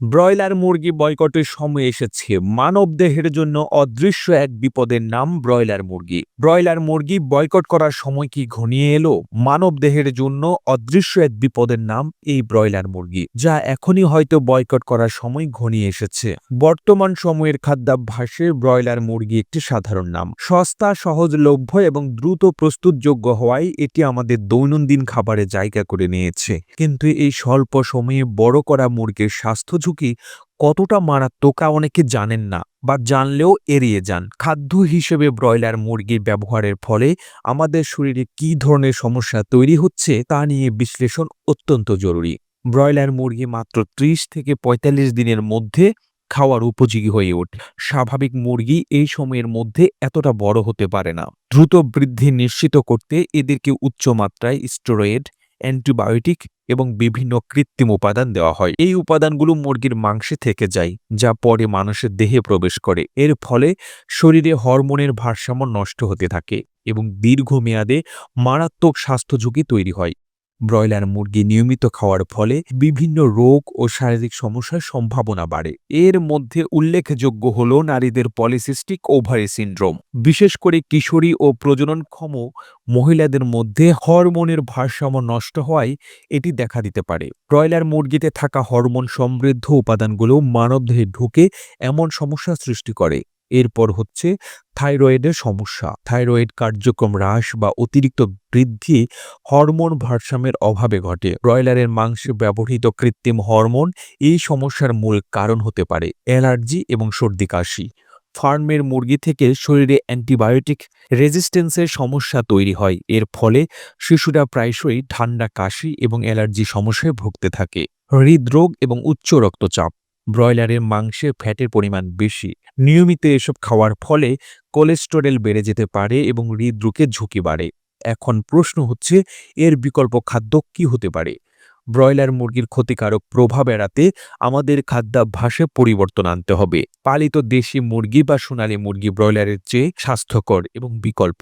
Broiler মুরগি বয়কটের সময় এসেছে। মানব দেহের জন্য অদৃশ্য এক বিপদের নাম ব্রয়লার মুরগি। ব্রয়লার মুরগি বয়কট করার সময় কি ঘনিয়ে এলো? মানব দেহের জন্য অদৃশ্য এক বিপদের নাম এই ব্রয়লার মুরগি, যা এখনই হয়তো বয়কট করার সময় ঘনিয়ে এসেছে। বর্তমান সময়ের খাদ্যাভ্যাসে ব্রয়লার মুরগি একটি সাধারণ নাম। সস্তা, সহজলভ্য এবং দ্রুত প্রস্তুতযোগ্য হওয়ায় এটি আমাদের দৈনন্দিন খাবারে জায়গা করে নিয়েছে। কিন্তু এই স্বল্প সময়ে বড় করা মুরগির স্বাস্থ্য ঝুঁকি কতটা মারাত্মক তা অনেকে জানেন না বা জানলেও এড়িয়ে যান। খাদ্য হিসেবে ব্রয়লার মুরগির ব্যবহারের ফলে আমাদের শরীরে কী ধরনের সমস্যা তৈরি হচ্ছে তা নিয়ে বিশ্লেষণ অত্যন্ত জরুরি। ব্রয়লার মুরগি মাত্র ত্রিশ থেকে ৪৫ দিনের মধ্যে খাওয়ার উপযোগী হয়ে ওঠে। স্বাভাবিক মুরগি এই সময়ের মধ্যে এতটা বড় হতে পারে না। দ্রুত বৃদ্ধি নিশ্চিত করতে এদেরকে উচ্চমাত্রায় স্টেরয়েড অ্যান্টিবায়োটিক এবং বিভিন্ন কৃত্রিম উপাদান দেওয়া হয়। এই উপাদানগুলো মুরগির মাংসে থেকে যায়, যা পরে মানুষের দেহে প্রবেশ করে। এর ফলে শরীরে হরমোনের ভারসাম্য নষ্ট হতে থাকে এবং দীর্ঘমেয়াদে মারাত্মক স্বাস্থ্য ঝুঁকি তৈরি হয়। ব্রয়লার মুরগি নিয়মিত খাওয়ার ফলে বিভিন্ন রোগ ও শারীরিক সমস্যার সম্ভাবনা বাড়ে। এর মধ্যে উল্লেখযোগ্য হল নারীদের পলিসিস্টিক ওভারি সিন্ড্রোম। বিশেষ করে কিশোরী ও প্রজননক্ষম মহিলাদের মধ্যে হরমোনের ভারসাম্য নষ্ট হওয়ায় এটি দেখা দিতে পারে। ব্রয়লার মুরগিতে থাকা হরমোন সমৃদ্ধ উপাদানগুলো মানবদেহে ঢুকে এমন সমস্যা সৃষ্টি করে। এরপর হচ্ছে থাইরয়েডের সমস্যা। থাইরয়েড কার্যক্রম হ্রাস বা অতিরিক্ত বৃদ্ধি হরমোন ভারসাম্যের অভাবে ঘটে। ব্রয়লারের মাংসে ব্যবহৃত কৃত্রিম হরমোন এই সমস্যার মূল কারণ হতে পারে। অ্যালার্জি এবং সর্দি কাশি। ফার্মের মুরগি থেকে শরীরে অ্যান্টিবায়োটিক রেজিস্ট্যান্সের সমস্যা তৈরি হয়। এর ফলে শিশুরা প্রায়শই ঠান্ডা, কাশি এবং অ্যালার্জি সমস্যায় ভুগতে থাকে। হৃদরোগ এবং উচ্চ রক্তচাপ। ব্রয়লারের মাংসে ফ্যাটের পরিমাণ বেশি। নিয়মিত এসব খাওয়ার ফলে কোলেস্টেরল বেড়ে যেতে পারে এবং হৃদরোগের ঝুঁকি বাড়ে। এখন প্রশ্ন হচ্ছে, এর বিকল্প খাদ্য কি হতে পারে? ব্রয়লার মুরগির ক্ষতিকারক প্রভাব এড়াতে আমাদের খাদ্যাভ্যাসে পরিবর্তন আনতে হবে। পালিত দেশি মুরগি বা সোনালী মুরগি ব্রয়লারের চেয়ে স্বাস্থ্যকর এবং বিকল্প।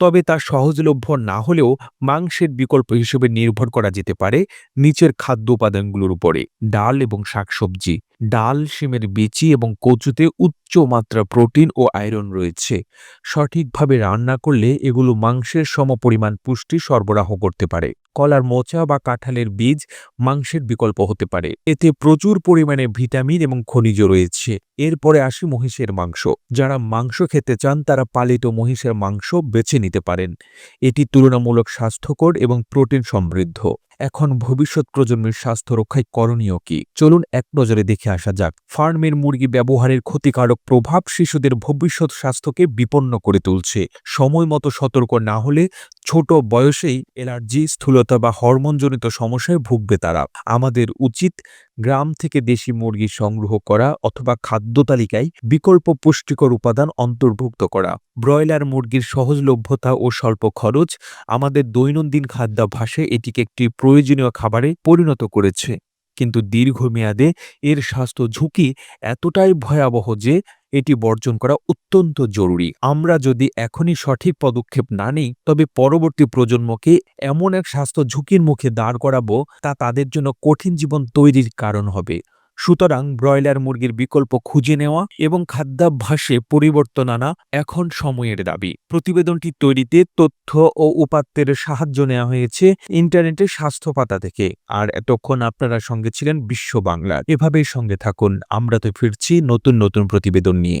তবে তা সহজলভ্য না হলেও মাংসের বিকল্প হিসেবে নির্ভর করা যেতে পারে নিচের খাদ্য উপাদানগুলোর উপরে, ডাল এবং শাকসবজি। ডাল, শিমের বিচি এবং কচুতে উচ্চ মাত্রা প্রোটিন ও আয়রন রয়েছে। সঠিকভাবে রান্না করলে এগুলো মাংসের সমপরিমাণ পুষ্টি সরবরাহ করতে পারে। কলার মোচা বা কাঁঠালের বীজ মাংসের বিকল্প হতে পারে। এতে প্রচুর পরিমাণে ভিটামিন এবং খনিজ রয়েছে। এরপরে আসি মহিষের মাংস। যারা মাংস খেতে চান, তারা পালিত মহিষের মাংস বেছে নিতে পারেন। এটি তুলনামূলক স্বাস্থ্যকর এবং প্রোটিন সমৃদ্ধ। এখন ভবিষ্যৎ প্রজন্মের স্বাস্থ্য রক্ষায় করণীয় কি? চলুন এক নজরে দেখে আসা যাক। ফার্মের মুরগি ব্যবহারের ক্ষতিকারক প্রভাব শিশুদের ভবিষ্যৎ স্বাস্থ্যকে বিপন্ন করে তুলছে। সময় মতো সতর্ক না হলে ছোট বয়সেই অ্যালার্জি স্থূলতা বা হরমোনজনিত সমস্যায় ভুগবে তারা। আমাদের উচিত গ্রাম থেকে দেশি মুরগি সংগ্রহ করা অথবা খাদ্য তালিকায় বিকল্প পুষ্টিকর উপাদান অন্তর্ভুক্ত করা। ব্রয়লার মুরগির সহজলভ্যতা ও স্বল্প খরচ আমাদের দৈনন্দিন খাদ্যাভ্যাসে এটিকে একটি প্রয়োজনীয় খাবারে পরিণত করেছে। কিন্তু দীর্ঘমেয়াদে এর স্বাস্থ্য ঝুঁকি এতটাই ভয়াবহ যে এটি বর্জন করা অত্যন্ত জরুরি। আমরা যদি এখনই সঠিক পদক্ষেপ না নিই, তবে পরবর্তী প্রজন্মকে এমন এক স্বাস্থ্য ঝুঁকির মুখে দাঁড় করাবো, তা তাদের জন্য কঠিন জীবন তৈরির কারণ হবে। সুতরাং ব্রয়লার মুরগির বিকল্প খুঁজে নেওয়া এবং খাদ্যাভ্যাসে পরিবর্তন আনা এখন সময়ের দাবি। প্রতিবেদনটি তৈরিতে তথ্য ও উপাত্তের সাহায্য নেওয়া হয়েছে ইন্টারনেটে স্বাস্থ্য পাতা থেকে। আর এতক্ষণ আপনারা সঙ্গে ছিলেন বিশ্ব বাংলার। এভাবেই সঙ্গে থাকুন। আমরা তো ফিরছি নতুন নতুন প্রতিবেদন নিয়ে।